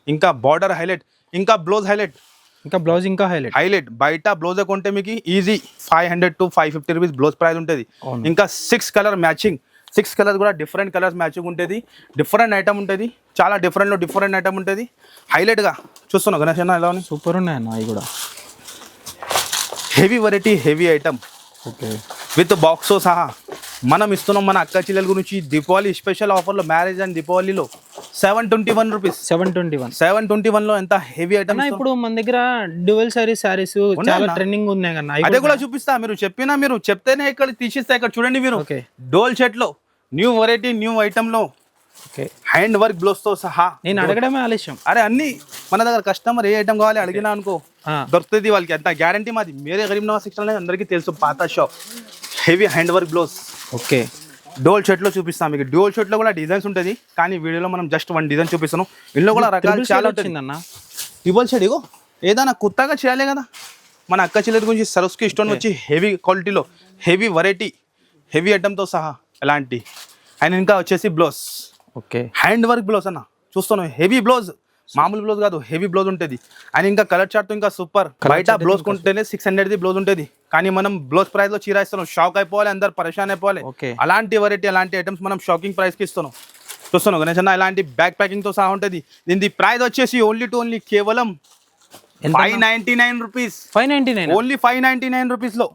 ఇంకా బార్డర్ హైలైట్ ఇంకా బ్లౌజ్ హైలైట్ ఇంకా బ్లౌజ్ ఇంకా హైలైట్ హైలైట్ బయట బ్లౌజ్ కొంటే మీకు easy five hundred to five fifty rupees blouse price ఉంటుంది. ఇంకా six colour matching six colours కూడా డిఫరెంట్ కలర్స్ మ్యాచింగ్ ఉంటుంది. డిఫరెంట్ ఐటమ్ ఉంటుంది. చాలా డిఫరెంట్లో డిఫరెంట్ ఐటమ్ ఉంటుంది. హైలైట్గా చూస్తున్నావు గణేష్ అన్న ఎలా ఉంది? సూపర్ ఉన్నాయన్న అవి కూడా. Heavy variety heavy item okay with బాక్స్తో సహా మనం ఇస్తున్నాం మన అక్క చెల్లెల గురించి దీపావళి స్పెషల్ ఆఫర్లో marriage and దీపావళిలో seven twenty one rupees seven twenty one seven twenty వన్లో ఎంత హెవీ ఐటమ్ ఇప్పుడు మన దగ్గర డ్యువల్ సారీస్ సారీస్ చాలా ట్రెండింగ్ ఉన్నాయి కన్నా అవి అదే కూడా చూపిస్తా మీరు చెప్పినా మీరు చెప్తేనే ఇక్కడ తీసిస్తా ఇక్కడ చూడండి మీరు. డోల్ షర్ట్లో న్యూ వెరైటీ న్యూ ఐటమ్లో హ్యాండ్ వర్క్ బ్లౌజ్తో సహా నేను అడగడమే ఆలస్యం. అరే అన్ని మన దగ్గర కస్టమర్ ఏ ఐటమ్ కావాలి అడిగినా అనుకో దొరుకుతుంది వాళ్ళకి. అంత గ్యారంటీ మాది? మేరే గరీబ్ నవాజ్ సెక్షన్ అందరికీ తెలుసు పాత shop heavy hand work blouse okay. Dol షర్ట్లో చూపిస్తాం మీకు. డోల్ షర్ట్లో కూడా డిజైన్స్ ఉంటుంది కానీ వీడియోలో మనం జస్ట్ వన్ డిజైన్ చూపిస్తున్నాం ఇందులో కూడా రకాలు చాలా వచ్చిందన్న. ట్రిబుల్ షేడ్ ఇగో. ఏదైనా కొత్తగా చేయాలి కదా. మన అక్క చెల్లెల గురించి సరస్కి స్టోన్ వచ్చి హెవీ క్వాలిటీలో హెవీ వెరైటీ హెవీ ఐటమ్తో సహా ఎలాంటి. అండ్ ఇంకా వచ్చేసి blouse okay. Hand work blouse అన్న. చూస్తున్నాం హెవీ బ్లౌజ్ మామూలు బ్లౌజ్ కాదు హెవీ బ్లౌజ్ ఉంటుంది. అండ్ ఇంకా కలర్ చార్ట్ ఇంకా సూపర్ బయట బ్లౌజ్ కొంటేనే సిక్స్ హండ్రెడ్ది బ్లౌజ్ ఉంటుంది. కానీ మనం బ్లౌజ్ ప్రైస్లో చీర ఇస్తున్నాం షాక్ అయిపోవాలి అందరు పరేషాన్ అయిపోవాలి. అలాంటి వెరైటీ అలాంటి ఐటమ్స్ మనం షాకింగ్ ప్రైస్కి ఇస్తున్నాం. చూస్తున్నాం గణేష్ అన్న ఇలాంటి బ్యాక్ ప్యాకింగ్తో సహా ఉంటుంది. దీని ప్రైస్ వచ్చేసి ఓన్లీ టు ఓన్లీ కేవలం five ninety nine rupees five ninety nine only five ninety nine రూపీస్లో.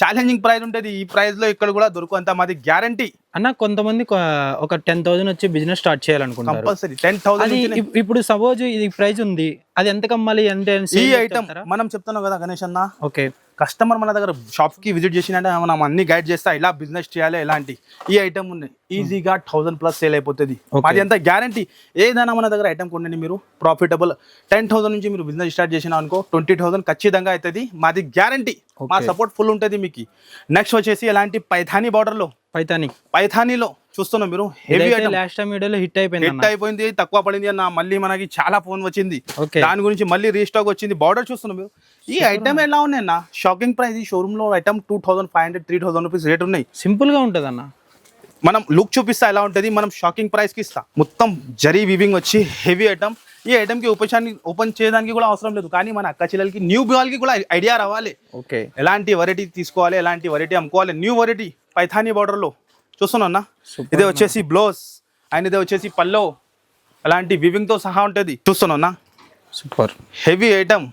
ఛాలెంజింగ్ ప్రైస్ ఉంటుంది. ఈ ప్రైస్లో ఇక్కడ కూడా దొరుకు అంత మాది గ్యారంటీ అన్న కొంతమంది ఒక టెన్ థౌసండ్ వచ్చి బిజినెస్ స్టార్ట్ చేయాలనుకుంటారు. కంపల్సరీ టెన్ థౌసండ్ ఇప్పుడు సపోజ్ ఇది ప్రైస్ ఉంది అది ఎంత కమ్మాలి ఎంత ఈ ఐటమ్ మనం చెప్తున్నాం కదా గణేష్ అన్న. ఓకే. కస్టమర్ మన దగ్గర షాప్కి విజిట్ చేసినంటే మనం అన్ని గైడ్ చేస్తా ఇలా బిజినెస్ చేయాలి ఎలాంటి? ఈ ఐటమ్ ఉన్నాయి ఈజీగా థౌసండ్ ప్లస్ సేల్ అయిపోతుంది. అది అంత గ్యారంటీ ఏదైనా మన దగ్గర ఐటమ్ కొనండి మీరు ప్రాఫిటబుల్ టెన్ థౌసండ్ నుంచి మీరు బిజినెస్ స్టార్ట్ చేసిన అనుకో ట్వంటీ థౌసండ్ ఖచ్చితంగా అవుతుంది మాది గ్యారంటీ మా. సపోర్ట్ ఫుల్ ఉంటుంది మీకు. నెక్స్ట్ వచ్చేసి ఎలాంటి పైథానీ బార్డర్ పైతానిక్. పైథానీలో చూస్తున్నాం మీరు హెవీ ఐటమ్ లాస్ట్ టైం వీడియోలో హిట్ అయిపోయింది హిట్ అయిపోయింది తక్కువ పడింది అన్న. మళ్ళీ మనకి చాలా ఫోన్ వచ్చింది. దాని గురించి మళ్ళీ రీస్టాక్ వచ్చింది. బార్డర్ చూస్తున్నాం మీరు? ఈ ఐటమ్ ఎలా ఉన్నాయి అన్న? షాకింగ్ ప్రైస్ ఈ షోరూమ్లో item two thousand five hundred three thousand rupees rate ఉన్నాయి. సింపుల్గా ఉంటది అన్న. మనం లుక్ చూపిస్తా ఎలా ఉంటుంది? మనం షాకింగ్ ప్రైస్కి ఇస్తా. మొత్తం జరీ వీవింగ్ వచ్చి హెవీ ఐటమ్ ఈ ఐటమ్కి ఓపెన్ ఓపెన్ చేయడానికి కూడా అవసరం లేదు. కానీ మన అక్క చెల్లెలకి న్యూ వాళ్ళకి కూడా ఐడియా రావాలి. ఓకే. ఎలాంటి వెరైటీ తీసుకోవాలి? ఎలాంటి వెరైటీ అమ్ముకోవాలి? న్యూ వెరైటీ పైథానీ బార్డర్లో చూస్తున్నా ఇదే వచ్చేసి బ్లౌజ్ అండ్ ఇదే వచ్చేసి పల్లో. అలాంటి వీవింగ్తో సహా ఉంటుంది. చూస్తున్నా సూపర్. హెవీ ఐటమ్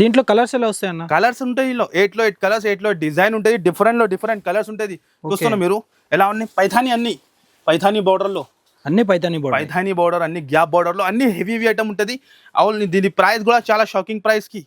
దీంట్లో కలర్స్ ఎలా వస్తాయి అన్న? కలర్స్ ఉంటాయి ఎయిట్లో ఎయిట్ కలర్స్ ఎయిట్లో డిజైన్ ఉంటుంది. డిఫరెంట్లో డిఫరెంట్ కలర్స్ ఉంటుంది. చూస్తున్నా మీరు? ఎలా ఉన్నాయి? పైథానీ అన్ని. పైథానీ బార్డర్లో అన్ని పైతాని బోర్డు పైథానీ బార్డర్ అన్ని గ్యాప్ బార్డర్లో అన్ని హెవీ హెవీ ఐటమ్ ఉంటుంది. అవును దీని ప్రైస్ కూడా చాలా షాకింగ్ ప్రైస్కి.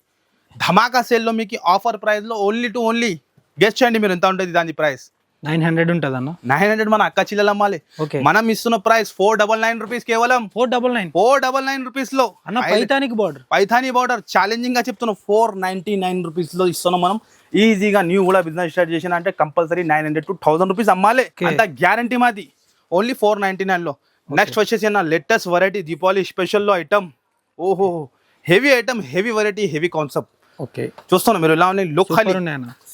ధమాకా సేల్లో మీకు ఆఫర్ ప్రైస్లో ఓన్లీ టు ఓన్లీ గెస్ట్ చేయండి మీరు ఎంత ఉంటుంది దాని ప్రైస్ నైన్ హండ్రెడ్ ఉంటుంది అన్న నైన్ హండ్రెడ్ మన అక్క చిల్లలు అమ్మాలి. ఓకే. మనం ఇస్తున్న price four double nine rupees కేవలం. Four double nine four double nine రూపీస్లో. అన్న పైతానిక్ బోర్డర్ పైథానీ బార్డర్ ఛాలెంజింగ్గా చెప్తున్నాం ఫోర్ నైన్టీ నైన్ రూపీస్లో ఇస్తున్నాం మనం. ఈజీగా న్యూ కూడా బిజినెస్ స్టార్ట్ చేసిన అంటే compulsory nine hundred to thousand rupees అమ్మాలి. అంత గ్యారంటీ మాది. ఓన్లీ ఫోర్ నైన్టీ నైన్లో నెక్స్ట్ వచ్చేసి నా లేటెస్ట్ వెరైటీ దీపావళి స్పెషల్లో ఐటమ్ ఓహో. Heavy item heavy variety heavy concept okay. చూస్తున్నాం మీరు ఎలా ఉన్నాయి? Look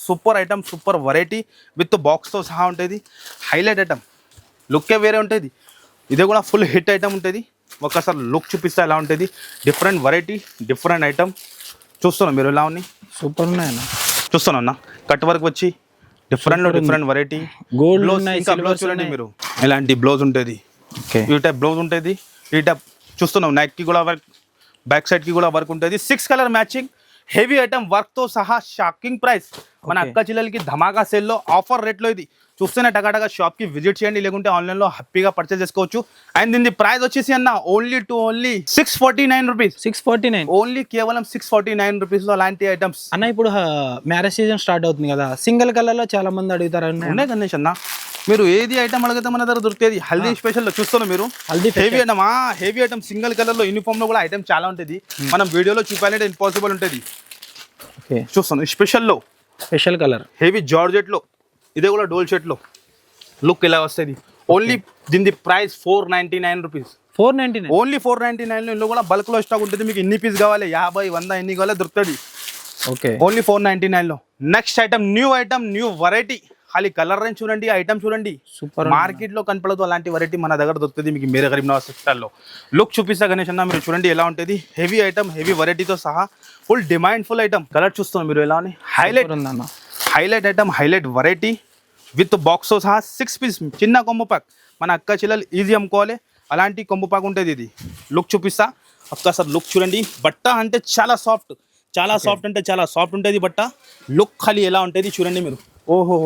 super item super variety with బాక్స్తో సహా ఉంటుంది. హైలైట్ ఐటమ్ లుక్కే వేరే ఉంటుంది. ఇది కూడా ఫుల్ హిట్ ఐటమ్ ఉంటుంది. ఒకసారి లుక్ చూపిస్తే ఎలా ఉంటుంది. డిఫరెంట్ వెరైటీ డిఫరెంట్ ఐటమ్ చూస్తున్నాం మీరు ఎలా ఉన్నాయి? సూపర్ ఉన్నాయి అన్న చూస్తున్నాం అన్న. కట్ వర్క్ వచ్చి డిఫరెంట్ డిఫరెంట్ వెరైటీ ఇంకా బ్లౌజ్ చూడండి. మీరు. ఎలాంటి బ్లౌజ్ ఉంటుంది. ఓకే ఈ టైప్ బ్లౌజ్ ఉంటుంది. ఈ టైప్ చూస్తున్నాం నెక్కి కూడా వర్క్ బ్యాక్ సైడ్కి కూడా వర్క్ ఉంటుంది. Six colour matching heavy item వర్క్తో సహా షాకింగ్ ప్రైస్. మన. అక్క చెల్లెలకి ధమాకా సేల్లో ఆఫర్ రేట్లో ఇది. చూస్తేనే టగాటగా షాప్కి విజిట్ చేయండి లేకుంటే ఆన్లైన్లో హ్యాపీగా పర్చేస్ చేసుకోవచ్చు. అండ్ దీని ప్రైస్ వచ్చేసి అన్న only to only six forty nine rupees six forty nine only కేవలం సిక్స్ ఫార్టీ నైన్ రూపీస్లో అలాంటి ఐటమ్స్. అన్న ఇప్పుడు మ్యారేజ్ సీజన్ స్టార్ట్ అవుతుంది కదా. సింగిల్ కలర్లో చాలా మంది అడుగుతారు ఉన్నాయి గణేష్ అన్న. మీరు ఏది ఐటమ్ అడిగితే మన దగ్గర దొరుకుతుంది హల్దీ స్పెషల్లో చూస్తున్నాం మీరు? Haldi heavy item heavy item single కలర్లో యూనిఫామ్లో కూడా ఐటమ్ చాలా ఉంటుంది. మనం వీడియోలో చూపాలంటే ఇంపాసిబుల్ ఉంటుంది. ఓకే. చూస్తాను స్పెషల్లో? స్పెషల్ కలర్ హెవీ జార్జెట్లో? ఇదే కూడా డోల్ షర్ట్లో? లుక్ ఇలా వస్తుంది? ఓన్లీ దీని price four ninety nine rupees four ninety nine only four ninety నైన్లో కూడా బల్క్లో స్టాక్ ఉంటుంది. మీకు ఎన్ని పీస్ కావాలి? యాభై వంద ఎన్ని కావాలి దొరుకుతుంది. ఓకే ఓన్లీ ఫోర్ నైన్టీ నైన్లో. Next item new item new variety ఖాళీ కలర్ రేంజ్ చూడండి ఐటమ్ చూడండి. సూపర్ మార్కెట్లో కనపడదు అలాంటి వెరైటీ మన దగ్గర దొరుకుతుంది. మీకు మీరే గరీబ్ నవాజ్ సెక్టార్లో లుక్ చూపిస్తా గణేష్ అన్న మీరు చూడండి ఎలా ఉంటుంది. హెవీ ఐటమ్ హెవీ వెరైటీతో సహా full demand full item colour చూస్తున్నాం మీరు ఎలా హైలైట్ ఉందన్న. Highlight item highlight variety with బాక్స్తో సహా సిక్స్ పీస్ చిన్న కొమ్ము ప్యాక్ మన అక్క చెల్లెలు ఈజీ అమ్ముకోవాలి. అలాంటి కొమ్ము ప్యాక్ ఉంటుంది ఇది. లుక్ చూపిస్తా. ఒక్కసారి లుక్ చూడండి. బట్ట అంటే చాలా సాఫ్ట్ చాలా సాఫ్ట్ అంటే చాలా సాఫ్ట్ ఉంటుంది బట్ట. లుక్ ఖాళీ ఎలా ఉంటుంది చూడండి మీరు. ఓహో.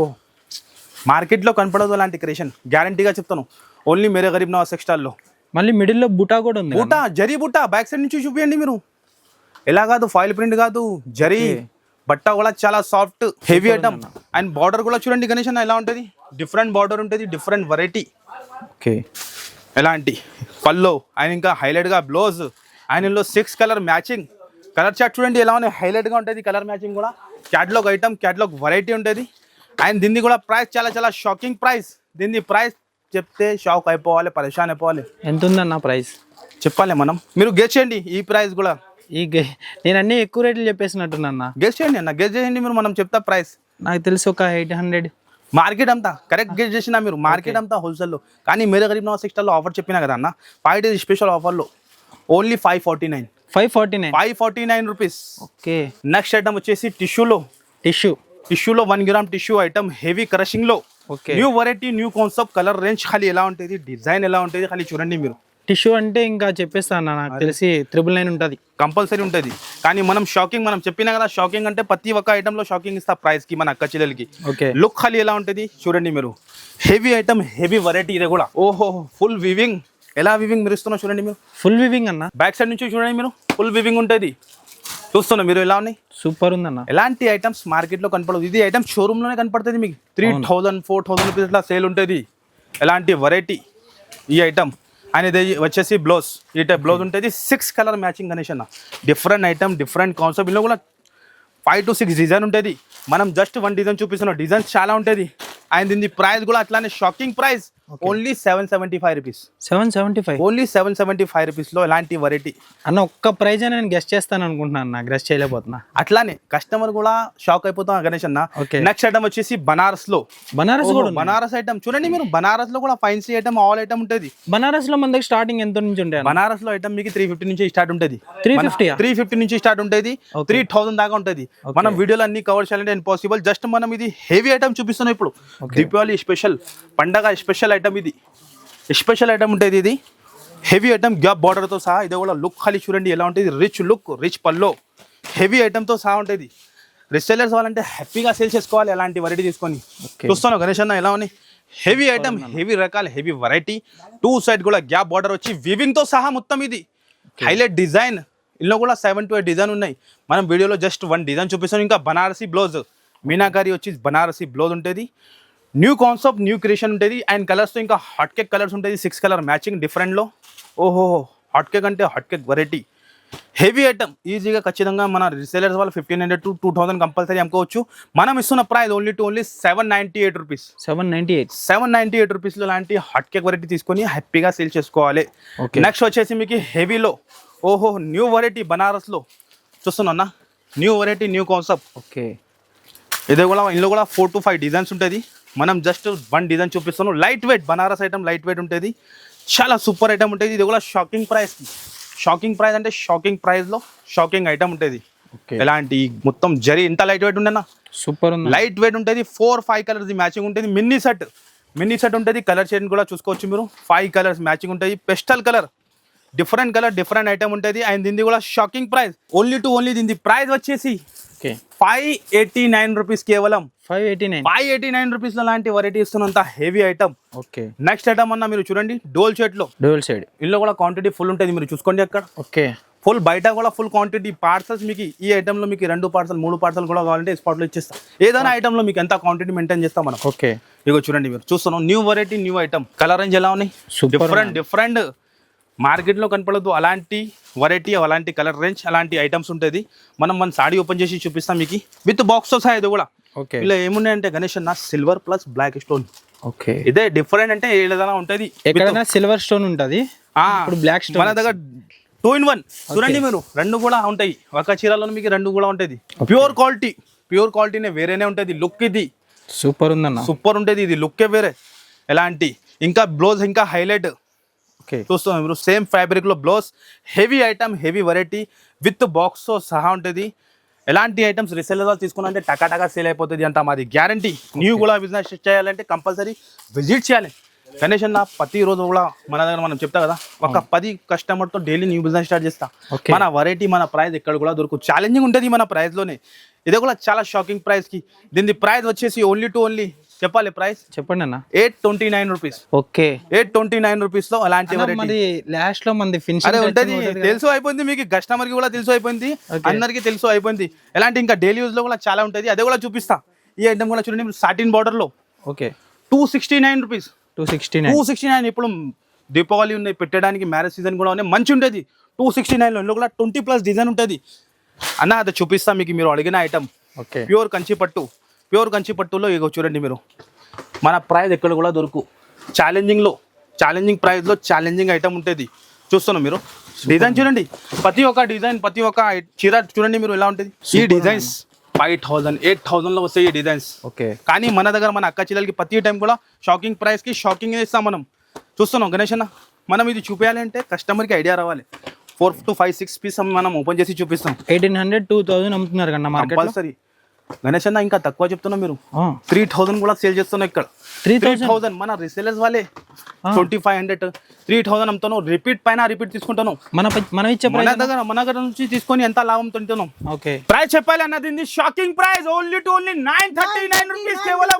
మార్కెట్లో కనపడదు అలాంటి క్రియేషన్. గ్యారంటీగా చెప్తాను. ఓన్లీ మేరే గరీబ్ నవాజ్ టెక్స్టైల్లో మళ్ళీ మిడిల్లో బుటా కూడా ఉంది బుట్ట జరీ బుట్ట బ్యాక్ సైడ్ నుంచి చూపియండి మీరు. ఎలా కాదు ఫాయిల్ ప్రింట్ కాదు జరీ బట్ట కూడా చాలా soft heavy item. And border కూడా చూడండి గణేష్ అన్న ఎలా ఉంటుంది? డిఫరెంట్ బార్డర్ ఉంటుంది డిఫరెంట్ వెరైటీ. ఓకే. ఎలాంటి? పల్లో ఆయన ఇంకా హైలైట్గా బ్లౌజ్ ఆయనలో six colour matching. Colour chart చూడండి ఎలా ఉన్నాయి హైలైట్గా ఉంటుంది కలర్ మ్యాచింగ్ కూడా. క్యాటలాగ్ ఐటమ్ క్యాటలాగ్ వెరైటీ ఉంటుంది. అండ్ దీన్ని కూడా ప్రైస్ చాలా చాలా షాకింగ్ ప్రైస్. దీన్ని ప్రైస్ చెప్తే షాక్ అయిపోవాలి పరేషాన్ అయిపోవాలి. ఎంత ఉందన్న ప్రైస్? చెప్పాలి మనం. మీరు గెస్ చేయండి ఈ ప్రైస్ కూడా. ఈ గే- నేను అన్ని ఎక్కువ రేట్లు చెప్పేసినట్టున్నా గెస్ చేయండి అన్న గెస్ చేయండి మీరు మనం చెప్తా ప్రైస్. నాకు తెలిసి ఒక ఎయిట్ హండ్రెడ్. మార్కెట్ అంతా కరెక్ట్ గెస్ చేసినా మీరు మార్కెట్ అంతా హోల్సేల్లో. కానీ మీరు గరీబ్ నవాజ్ సిక్స్టాల్లో ఆఫర్ చెప్పినా కదా అన్న ఫైవ్ డేస్ స్పెషల్ ఆఫర్లో only five forty nine five forty nine five forty nine rupees okay. Next item వచ్చేసి టిష్యూలో టిష్యూ టిష్యూలో one gram tissue item heavy క్రషింగ్లో. Okay. New variety new concept colour range ఖాళీ ఎలా ఉంటుంది డిజైన్ ఎలా ఉంటుంది ఖాళీ చూడండి మీరు. టిష్యూ అంటే ఇంకా చెప్పేస్తాను అన్న నాకు తెలిసి త్రిబుల్ నైన్ ఉంటుంది. కంపల్సరీ ఉంటుంది. కానీ మనం షాకింగ్ మనం చెప్పినా కదా షాకింగ్ అంటే ప్రతి ఒక్క ఐటెంలో షాకింగ్ ఇస్తా ప్రైస్కి మన అక్క చెల్లెలకి. ఓకే. లుక్ ఖాళీ ఎలా ఉంటుంది చూడండి మీరు. హెవీ ఐటమ్ హెవీ వెరైటీ ఇది కూడా. ఓహో ఫుల్ వివింగ్. ఎలా వివింగ్ మీరు ఇస్తున్నా చూడండి మీరు. ఫుల్ వివింగ్ అన్న. బ్యాక్ సైడ్ నుంచి చూడండి మీరు ఫుల్ వివింగ్ ఉంటుంది. చూస్తున్నా మీరు ఎలా ఉన్నాయి? సూపర్ ఉందన్న ఎలాంటి ఐటమ్స్ మార్కెట్లో కనపడదు ఇది ఐటమ్ షోరూంలోనే కనపడుతుంది మీకు. Three thousand four thousand rupees ఇట్లా సేల్ ఉంటుంది. ఎలాంటి వెరైటీ ఈ ఐటమ్? అనేది వచ్చేసి బ్లౌజ్. ఈ టైప్ బ్లౌజ్ ఉంటుంది. సిక్స్ కలర్ మ్యాచింగ్ అనేసి అన్న. డిఫరెంట్ ఐటమ్ డిఫరెంట్ కాన్సెప్ట్ ఇందులో కూడా ఫైవ్ టు సిక్స్ డిజైన్ ఉంటుంది. మనం జస్ట్ వన్ డిజైన్ చూపిస్తున్నాం. డిజైన్స్ చాలా ఉంటుంది. అండ్ దీని ప్రైస్ కూడా అట్లానే shocking price only seven seventy five rupees. Seven seventy five? Only seven seventy five రూపీస్లో ఎలాంటి వెరైటీ అన్న ఒక్క ప్రైజ్ నేను గెస్ట్ చేస్తాను అనుకుంటున్నాను నా గెస్ట్ చేయలేకపోతున్నా. అట్లానే కస్టమర్ కూడా షాక్ అయిపోతాం గణేష్ అన్న. నెక్స్ట్ ఐటమ్ వచ్చేసి బనారస్లో బనారస్ కూడా. బనారస్ ఐటమ్ చూడండి మీరు బనారస్లో కూడా ఫైన్సీ ఐటమ్ ఆల్ ఐటమ్ ఉంటుంది. బనారస్లో మన దగ్గర స్టార్టింగ్ ఎంత నుంచి ఉంటాయి? బనారస్లో ఐటమ్ మీకు త్రీ ఫిఫ్టీ నుంచి స్టార్ట్ ఉంటుంది. 350 ఆ? త్రీ ఫిఫ్టీ నుంచి స్టార్ట్ ఉంటుంది. త్రీ థౌసండ్ దాకా ఉంటుంది. మనం వీడియోలో అన్ని కవర్ చేయాలంటే ఇంపాసిబుల్ జస్ట్ మనం ఇది హెవీ ఐటమ్ చూపిస్తున్నాం ఇప్పుడు. దీపావళి స్పెషల్ పండగ స్పెషల్ ఐటమ్ ఇది. స్పెషల్ ఐటమ్ ఉంటుంది ఇది. హెవీ ఐటమ్ గ్యాప్ బార్డర్తో సహా ఇది కూడా లుక్ ఖాళీ చూడండి ఎలా ఉంటుంది? రిచ్ లుక్ రిచ్ పల్లో హెవీ ఐటమ్తో సహా ఉంటుంది. రిసెలర్స్ వాళ్ళంటే హ్యాపీగా సేల్ చేసుకోవాలి ఎలాంటి వెరైటీ తీసుకొని. చూస్తాను గణేష్ అన్న ఎలా ఉన్నాయి హెవీ ఐటమ్ హెవీ రకాల హెవీ వెరైటీ టూ సైడ్ కూడా గ్యాప్ బార్డర్ వచ్చి weaving తో సహా మొత్తం ఇది. హైలైట్ డిజైన్ ఇందులో కూడా సెవెన్ టు ఎయిట్ డిజైన్ ఉన్నాయి. మనం వీడియోలో జస్ట్ వన్ డిజైన్ చూపిస్తాం ఇంకా బనారసి బ్లౌజ్ మీనాకారి వచ్చి బనారసి బ్లౌజ్ ఉంటుంది. న్యూ కాన్సెప్ట్ న్యూ క్రియేషన్ ఉంటుంది. అండ్ కలర్స్తో ఇంకా హాట్ కేక్ కలర్స్ ఉంటుంది. సిక్స్ కలర్ మ్యాచింగ్ డిఫరెంట్లో ఓహో హాట్ కేక్ అంటే hot cake variety heavy item ఈజీగా ఖచ్చితంగా మన రిసేలర్స్ వాళ్ళు fifteen hundred to two thousand compulsory అమ్ముకోవచ్చు. మనం ఇస్తున్న price only to only seven ninety eight rupees seven ninety eight seven ninety eight రూపీస్లో లాంటి హాట్ కేక్ వెరైటీ తీసుకొని హ్యాపీగా సేల్ చేసుకోవాలి. నెక్స్ట్ వచ్చేసి మీకు హెవీలో ఓహో న్యూ వెరైటీ బనారస్లో చూస్తున్నా new variety new concept okay ఇది కూడా ఇందులో కూడా ఫోర్ టు ఫైవ్ డిజైన్స్ ఉంటుంది. మనం జస్ట్ వన్ డిజైన్ చూపిస్తున్నాం. Light weight Banaras item light weight ఉంటుంది. చాలా సూపర్ ఐటమ్ ఉంటుంది. ఇది కూడా షాకింగ్ ప్రైస్ షాకింగ్ ప్రైస్ అంటే షాకింగ్ ప్రైస్లో షాకింగ్ ఐటమ్ ఉంటుంది. ఓకే ఎలాంటి మొత్తం జరి ఇంత లైట్ వెయిట్ ఉండేనా సూపర్ ఉంది. లైట్ వెయిట్ ఉంటుంది. ఫోర్ ఫైవ్ కలర్స్ మ్యాచింగ్ ఉంటుంది. మిన్నీ సెట్ మినీ సెట్ ఉంటుంది. కలర్ షేడ్ కూడా చూసుకోవచ్చు మీరు. ఫైవ్ కలర్స్ మ్యాచింగ్ ఉంటుంది. Pastel colour different colour different item ఉంటుంది. అండ్ దీన్ని కూడా shocking price only to only దీని ప్రైస్ వచ్చేసి ఫైవ్ ఎయిటీ నైన్ రూపీస్ కేవలం five eighty nine five eighty nine rupees లాంటి variety ఇస్తున్నంత heavy item okay next item అన్న మీరు చూడండి డోల్ షర్ట్లో. డోల్ సైడ్ ఇందులో కూడా క్వాంటిటీ ఫుల్ ఉంటుంది మీరు చూసుకోండి అక్కడ. ఓకే ఫుల్ బయట కూడా ఫుల్ క్వాంటిటీ పార్సల్స్ మీకు ఈ ఐటమ్లో మీకు రెండు పార్సల్ మూడు పార్సల్ కూడా కావాలంటే స్పాట్లో ఇచ్చేస్తాం. ఏదైనా ఐటమ్లో మీకు ఎంత క్వాంటిటీ మెయింటైన్ చేస్తాం మనం. ఓకే ఇగో చూడండి మీరు. చూస్తున్నాం new variety new item colour range ఎలా ఉన్నాయి? డిఫరెంట్ డిఫరెంట్ మార్కెట్లో కనపడదు. అలాంటి వెరైటీ అలాంటి కలర్ రేంజ్ అలాంటి ఐటమ్స్ ఉంటుంది. మనం మన సాడీ ఓపెన్ చేసి చూపిస్తాం మీకు. విత్ బాక్స్ సహా ఇది కూడా. ఓకే ఇలా ఏమున్నాయంటే గణేష్ అన్న silver plus black stone okay ఇదే డిఫరెంట్ అంటే ఏదైనా ఉంటుంది. ఎక్కడైనా సిల్వర్ స్టోన్ ఉంటుంది. ఇప్పుడు black stone మన దగ్గర టూ ఇన్ వన్ చూడండి మీరు. రెండు కూడా ఉంటాయి. ఒక చీరలో మీకు రెండు కూడా ఉంటుంది. ప్యూర్ క్వాలిటీ ప్యూర్ క్వాలిటీనే వేరేనే ఉంటుంది. లుక్ ఇది. సూపర్ ఉందన్న. సూపర్ ఉంటుంది. ఇది లుక్కే వేరే. ఎలాంటి? ఇంకా బ్లౌజ్ ఇంకా హైలైట్ ఓకే. చూస్తున్నాం మీరు సేమ్ ఫ్యాబ్రిక్లో blouse heavy item heavy variety with బాక్స్తో సహా ఉంటుంది. ఎలాంటి ఐటమ్స్ రిసెల్ తీసుకున్నంటే టకా టకా సేల్ అయిపోతుంది అంట మాది. గ్యారంటీ న్యూ కూడా బిజినెస్ చేయాలంటే కంపల్సరీ విజిట్ చేయాలి. గణేష్ అన్న ప్రతి రోజు కూడా మన దగ్గర మనం చెప్తా కదా ఒక పది కస్టమర్తో డైలీ న్యూ బిజినెస్ స్టార్ట్ చేస్తా. మన వెరైటీ మన ప్రైస్ ఎక్కడ కూడా దొరకు ఛాలెంజింగ్ ఉంటుంది మన ప్రైస్లోనే ఇది కూడా చాలా షాకింగ్ ప్రైస్కి దీని ప్రైస్ వచ్చేసి ఓన్లీ టు ఓన్లీ చెప్పాలి ప్రైస్ చెప్పండి అన్న. Eight twenty nine rupees okay. Eight twenty nine రూపీస్లో అలాంటి లాస్ట్లో మంది ఫినిష్ అదే ఉంటది. తెలుసు అయిపోయింది మీకు. కస్టమర్కి కూడా తెలుసు అయిపోయింది. అందరికి తెలుసు అయిపోయింది. ఎలాంటి ఇంకా డైలీ యూజ్లో కూడా చాలా ఉంటది. అదే కూడా చూపిస్తా. ఈ ఐటమ్ కూడా చూడండి సాటిన్ బార్డర్లో. Okay. Two sixty nine rupees two sixty two sixty nine ఇప్పుడు దీపావళి ఉన్నాయి పెట్టడానికి మ్యారేజ్ సీజన్ కూడా ఉన్నాయి. మంచి ఉంటుంది. టూ సిక్స్టీ నైన్లో ఇందులో కూడా ట్వంటీ ప్లస్ డిజైన్ ఉంటుంది. అన్న అది చూపిస్తా మీకు. మీరు అడిగిన ఐటమ్ ఓకే. ప్యూర్ కంచి పట్టు. ప్యూర్ కంచి పట్టులో ఇగో చూడండి మీరు. మన ప్రైస్ ఎక్కడ కూడా దొరుకు. ఛాలెంజింగ్లో ఛాలెంజింగ్ ప్రైస్లో ఛాలెంజింగ్ ఐటమ్ ఉంటుంది. చూస్తున్నాం మీరు. డిజైన్ చూడండి. ప్రతి ఒక్క డిజైన్ ప్రతి ఒక్క చీర చూడండి మీరు ఎలా ఉంటుంది. ఈ డిజైన్స్ ఫైవ్ థౌసండ్ ఎయిట్ థౌసండ్లో వస్తాయి ఈ డిజైన్స్ ఓకే. కానీ మన దగ్గర మన అక్క చెల్లెలకి ప్రతి టైం కూడా షాకింగ్ ప్రైస్కి షాకింగ్ ఇస్తాం మనం. చూస్తున్నాం గణేష్ అన్న. మనం ఇది చూపించాలి అంటే కస్టమర్కి ఐడియా రావాలి. Four to five six piece మనం ఓపెన్ చేసి చూపిస్తాం. ఎయిటీన్ హండ్రెడ్ టూ థౌసండ్ అమ్ముతున్నారు కన్నా మార్కెట్ కంపల్సరీ గణేష్ అన్న ఇంకా తక్కువ చెప్తున్నా మీరు. త్రీ థౌసండ్ కూడా సేల్ చేస్తున్నాం ఇక్కడ. త్రీ థౌసండ్ మన రిసేలర్స్ వాళ్ళే. Twenty five hundred three thousand అమ్ముతాను. Repeat పైన రిపీట్ తీసుకుంటాను. మన మనం ఇచ్చే మన ప్రైస్ దగ్గర మన దగ్గర నుంచి తీసుకొని ఎంత లాభం తింటున్నాం ఓకే. ప్రైస్ చెప్పాలి అన్నది shocking price only to only nine thirty nine rupees కేవలం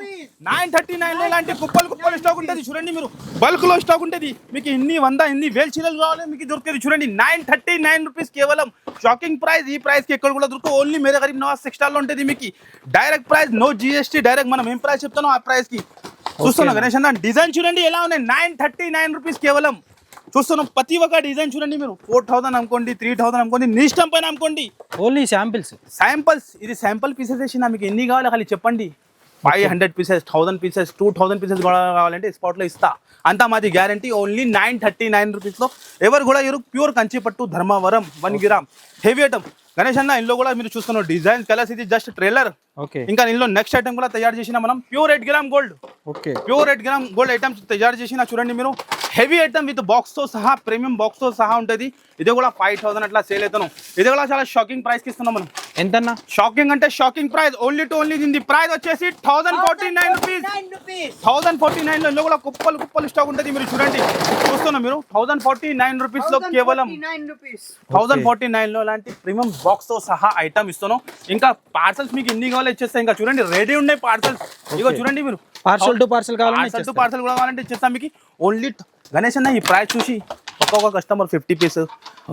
నైన్ థర్టీ నైన్లో ఇలాంటి కుప్పలు కుప్పలు స్టాక్ ఉంటుంది. చూడండి మీరు. బల్క్లో స్టాక్ ఉంటుంది. మీకు ఇన్ని వంద ఇన్ని వేలు చీరలు కావాలి మీకు దొరుకుతుంది. చూడండి నైన్ థర్టీ నైన్ రూపీస్ కేవలం. షాకింగ్ ప్రైస్ ఈ ప్రైస్కి ఎక్కడ కూడా దొరకదు ఓన్లీ మేరే గరీబ్ నవాజ్ సెక్స్టాల్లో ఉంటుంది మీకు. Direct price no GST direct మనం ఏం ప్రైస్ చెప్తానో ఆ ప్రైస్కి. చూస్తున్నాం గణేష్ అన్న డిజైన్ చూడండి ఎలా ఉన్నాయి? నైన్ థర్టీ నైన్ రూపీస్ కేవలం. చూస్తున్నాం ప్రతి ఒక్క డిజైన్ చూడండి మీరు. ఫోర్ థౌసండ్ అనుకోండి త్రీ థౌసండ్ అనుకోండి నీ ఇష్టం పైన అనుకోండి. ఓన్లీ శాంపిల్స్ శాంపల్స్ ఇది శాంపుల్ పీసెస్ వేసిన మీకు ఎన్ని కావాలి ఖాళీ చెప్పండి. Five hundred pieces thousand pieces two thousand pieces కూడా కావాలంటే స్పాట్లో ఇస్తా. అంతా మాది guarantee only nine thirty nine రూపీస్లో ఎవరు కూడా ఎవరు ప్యూర్ కంచిపట్టు Dharmavaram one gram. Heavy item Ganesh అన్న ఇందులో కూడా మీరు చూస్తున్న డిజైన్ కలర్స్ ఇది జస్ట్ ట్రైలర్ ఇంకా ఇందులో నెక్స్ట్ ఐటమ్ కూడా తయారు చేసిన మనం pure eight gram gold okay. Pure eight gram gold items తయారు చేసిన చూడండి మీరు. హెవీ ఐటమ్ విత్ బాక్స్తో సహా ప్రీమియం బాక్స్తో సహా ఉంటుంది. ఇది కూడా ఫైవ్ థౌసండ్ అట్లా సేల్ అవుతాను ఇది కూడా చాలా షాకింగ్ ప్రైస్కి ఇస్తున్నాం మనం. ఎంతన్నా? షాకింగ్ అంటే shocking price only to only దీని ప్రైస్ వచ్చేసి thousand forty nine rupees thousand forty నైన్లో ఇందులో కూడా కుప్పలు కుప్పలు స్టాక్ ఉంటుంది మీరు చూడండి. చూస్తున్నా మీరు? థౌసండ్ ఫార్టీ నైన్ రూపీస్లో కేవలం థౌసండ్ ఫార్టీ నైన్లో లాంటి ప్రీమియం బాక్స్తో సహా ఐటమ్ ఇస్తాను ఇంకా పార్సల్స్ మీకు ఎన్ని కావాలో ఇచ్చేస్తాయి ఇంకా. చూడండి రెడీ ఉన్నాయి పార్సల్స్ ఇగో చూడండి మీరు. పార్సల్ టు పార్సల్ కావాలని పార్సల్ టు ఇచ్చేస్తాం. పార్సల్ కూడా కావాలంటే ఇచ్చేస్తాం మీకు. ఓన్లీ గణేష్ అన్న ఈ ప్రైస్ చూసి ఒక్కొక్క కస్టమర్ ఫిఫ్టీ పీస్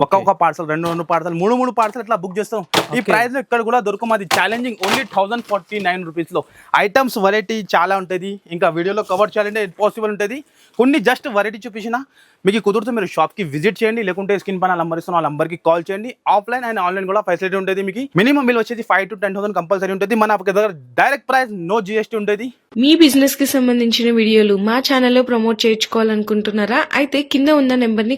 ఒక్కొక్క పార్సల్ రెండు రెండు పార్సల్ మూడు మూడు పార్సల్ ఇట్లా బుక్ చేస్తాం. ఈ. ప్రైస్లో ఇక్కడ కూడా దొరకం అది challenging only thousand forty nine రూపీస్లో. ఐటమ్స్ వెరైటీ చాలా ఉంటుంది. ఇంకా వీడియోలో కవర్ చేయాలంటే పాసిబుల్ ఉంటుంది. కొన్ని జస్ట్ వెరైటీ చూపించిన మీకు కుదిరితే మీరు షాప్కి విజిట్ చేయండి. లేకుంటే స్క్రీన్ పైన నంబర్ ఇస్తున్న ఆ నంబర్కి కాల్ చేయండి. ఆఫ్లైన్ అండ్ ఆన్లైన్ కూడా ఫెసిలిటీ ఉంటుంది మీకు. మినిమం బిల్ వచ్చేసి five to ten thousand compulsory ఉంటుంది. మన దగ్గర డైరెక్ట్ ప్రైస్ నో జిఎస్టీ ఉంటుంది మీ బిజినెస్కి సంబంధించిన వీడియోలు మా ఛానల్లో ప్రమోట్ చేయించుకోవాలనుకుంటున్నారా? అయితే కింద ఉన్న నెంబర్ని